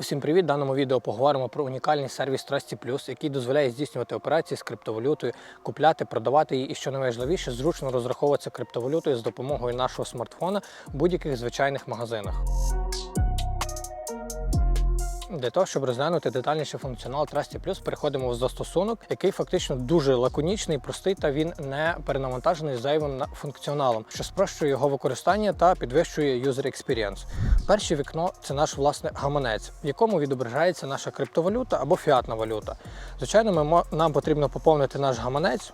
Усім привіт! В даному відео поговоримо про унікальний сервіс Trusty Plus, який дозволяє здійснювати операції з криптовалютою, купляти, продавати її і, що найважливіше, зручно розраховуватися криптовалютою з допомогою нашого смартфона в будь-яких звичайних магазинах. Для того, щоб розглянути детальніше функціонал Trusty Plus, переходимо в застосунок, який фактично дуже лаконічний, простий та він не перенавантажений зайвим функціоналом, що спрощує його використання та підвищує user experience. Перше вікно це наш власне гаманець, в якому відображається наша криптовалюта або фіатна валюта. Звичайно, ми нам потрібно поповнити наш гаманець.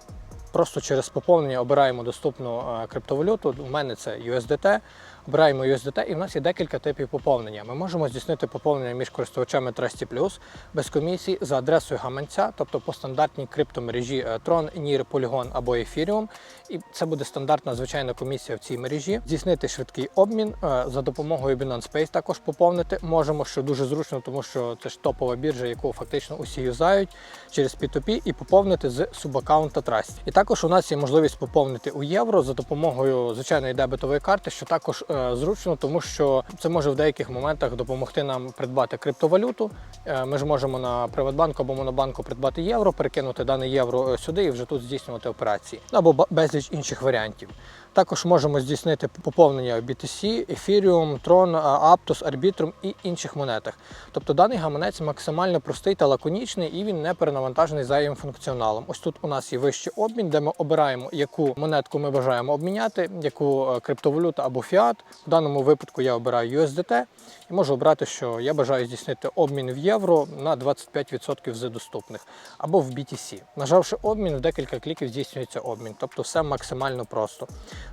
Просто через поповнення обираємо доступну е, криптовалюту. У мене це USDT. Обираємо USDT, і в нас є декілька типів поповнення. Ми можемо здійснити поповнення між користувачами Trusty Plus без комісій за адресою гаманця, тобто по стандартній криптомережі е, Tron, NIR, Polygon або Ethereum. І це буде стандартна звичайна комісія в цій мережі. Здійснити швидкий обмін е, за допомогою Binance Space також поповнити можемо, що дуже зручно, тому що це ж топова біржа, яку фактично усі юзають через P2P і поповнити з субаккаунта Trusty. І також у нас є можливість поповнити у євро за допомогою звичайної дебетової карти, що також е, зручно, тому що це може в деяких моментах допомогти нам придбати криптовалюту. Е, Ми ж можемо на Приватбанку або Монобанку придбати євро, перекинути дане євро е, сюди і вже тут здійснювати операції або безліч інших варіантів. Також можемо здійснити поповнення BTC, Ethereum, Tron, Aptos, Arbitrum і інших монетах. Тобто даний гаманець максимально простий та лаконічний і він не перенавантажений зайвим функціоналом. Ось тут у нас є вищий обмін, де ми обираємо, яку монетку ми бажаємо обміняти, яку е, криптовалюту або фіат. В даному випадку я обираю USDT і можу обрати, що я бажаю здійснити обмін в євро на 25% з доступних або в BTC. Нажавши обмін, в декілька кліків здійснюється обмін, тобто все максимально просто.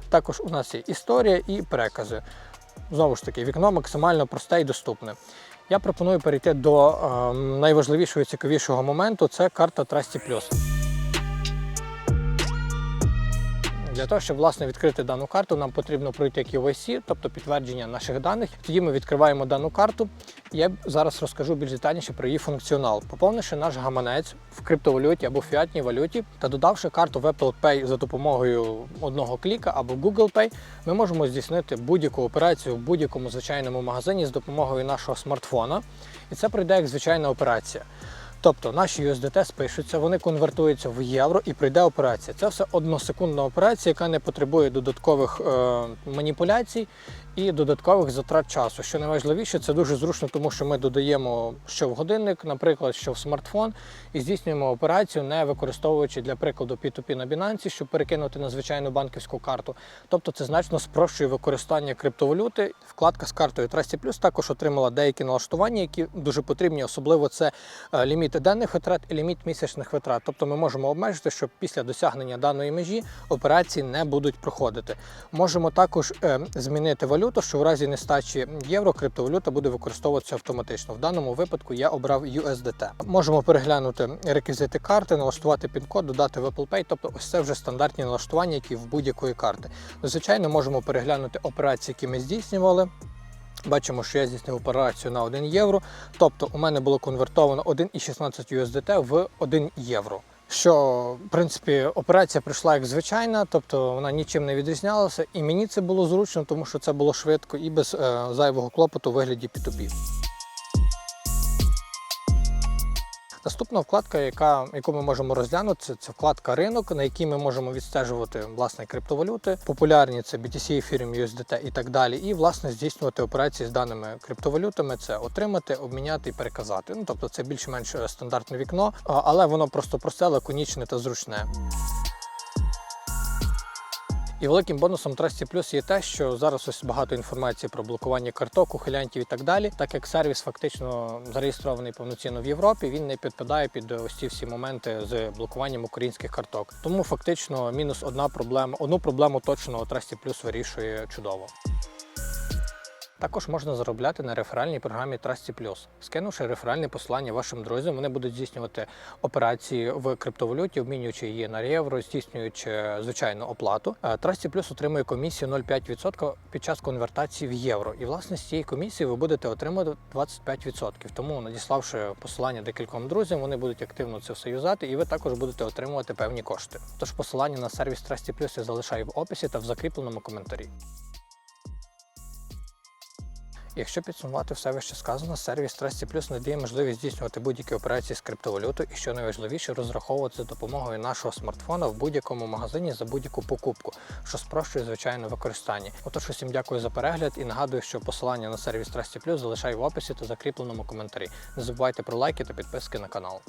Також у нас є історія і перекази. Знову ж таки, вікно максимально просте і доступне. Я пропоную перейти до е, найважливішого і цікавішого моменту це карта Trusty Для того, щоб власне відкрити дану карту, нам потрібно пройти KYC, тобто підтвердження наших даних. Тоді ми відкриваємо дану карту. Я зараз розкажу більш детальніше про її функціонал. Поповнивши наш гаманець в криптовалюті або фіатній валюті та додавши карту в Apple Pay за допомогою одного кліка або Google Pay, ми можемо здійснити будь-яку операцію в будь-якому звичайному магазині з допомогою нашого смартфона. І це пройде як звичайна операція. Тобто наші USDT спишуться, вони конвертуються в євро і прийде операція. Це все односекундна операція, яка не потребує додаткових е, маніпуляцій і додаткових затрат часу. Що найважливіше, це дуже зручно, тому що ми додаємо що в годинник, наприклад, що в смартфон, і здійснюємо операцію, не використовуючи для прикладу P2P на Binance, щоб перекинути на звичайну банківську карту. Тобто це значно спрощує використання криптовалюти. Вкладка з картою Trusty Plus також отримала деякі налаштування, які дуже потрібні, особливо це е, ліміт денних витрат і ліміт місячних витрат. Тобто ми можемо обмежити, що після досягнення даної межі операції не будуть проходити. Можемо також е, змінити валюту, що в разі нестачі євро криптовалюта буде використовуватися автоматично. В даному випадку я обрав USDT. Можемо переглянути реквізити карти, налаштувати пін-код, додати в Apple Pay. Тобто, ось це вже стандартні налаштування, які в будь-якої карти. Ну, Звичайно, можемо переглянути операції, які ми здійснювали. Бачимо, що я здійснив операцію на 1 євро. Тобто у мене було конвертовано 1,16 USDT в 1 євро. Що, в принципі, операція прийшла як звичайна, тобто вона нічим не відрізнялася, і мені це було зручно, тому що це було швидко і без е, зайвого клопоту у вигляді P2P. Наступна вкладка, яка, яку ми можемо розглянути, це, вкладка ринок, на якій ми можемо відстежувати власне криптовалюти. Популярні це BTC, Ethereum, USDT і так далі. І власне здійснювати операції з даними криптовалютами. Це отримати, обміняти і переказати. Ну тобто це більш-менш стандартне вікно, але воно просто просте, лаконічне та зручне. І великим бонусом Trusty Plus є те, що зараз ось багато інформації про блокування карток, ухилянтів і так далі. Так як сервіс фактично зареєстрований повноцінно в Європі, він не підпадає під ось ці всі моменти з блокуванням українських карток. Тому фактично мінус одна проблема. Одну проблему точно Trusty Plus вирішує чудово. Також можна заробляти на реферальній програмі Trusty Plus. Скинувши реферальне посилання вашим друзям, вони будуть здійснювати операції в криптовалюті, обмінюючи її на євро, здійснюючи звичайну оплату. Е, Trusty Plus отримує комісію 0,5% під час конвертації в євро. І власне з цієї комісії ви будете отримувати 25%. Тому, надіславши посилання декільком друзям, вони будуть активно це все юзати, і ви також будете отримувати певні кошти. Тож посилання на сервіс Trusty Plus я залишаю в описі та в закріпленому коментарі. Якщо підсумувати все вище сказано, сервіс Trusty Plus надає можливість здійснювати будь-які операції з криптовалютою і що найважливіше розраховувати за допомогою нашого смартфона в будь-якому магазині за будь-яку покупку, що спрощує звичайне використання. Отож, усім дякую за перегляд і нагадую, що посилання на сервіс Trusty Plus залишаю в описі та закріпленому коментарі. Не забувайте про лайки та підписки на канал.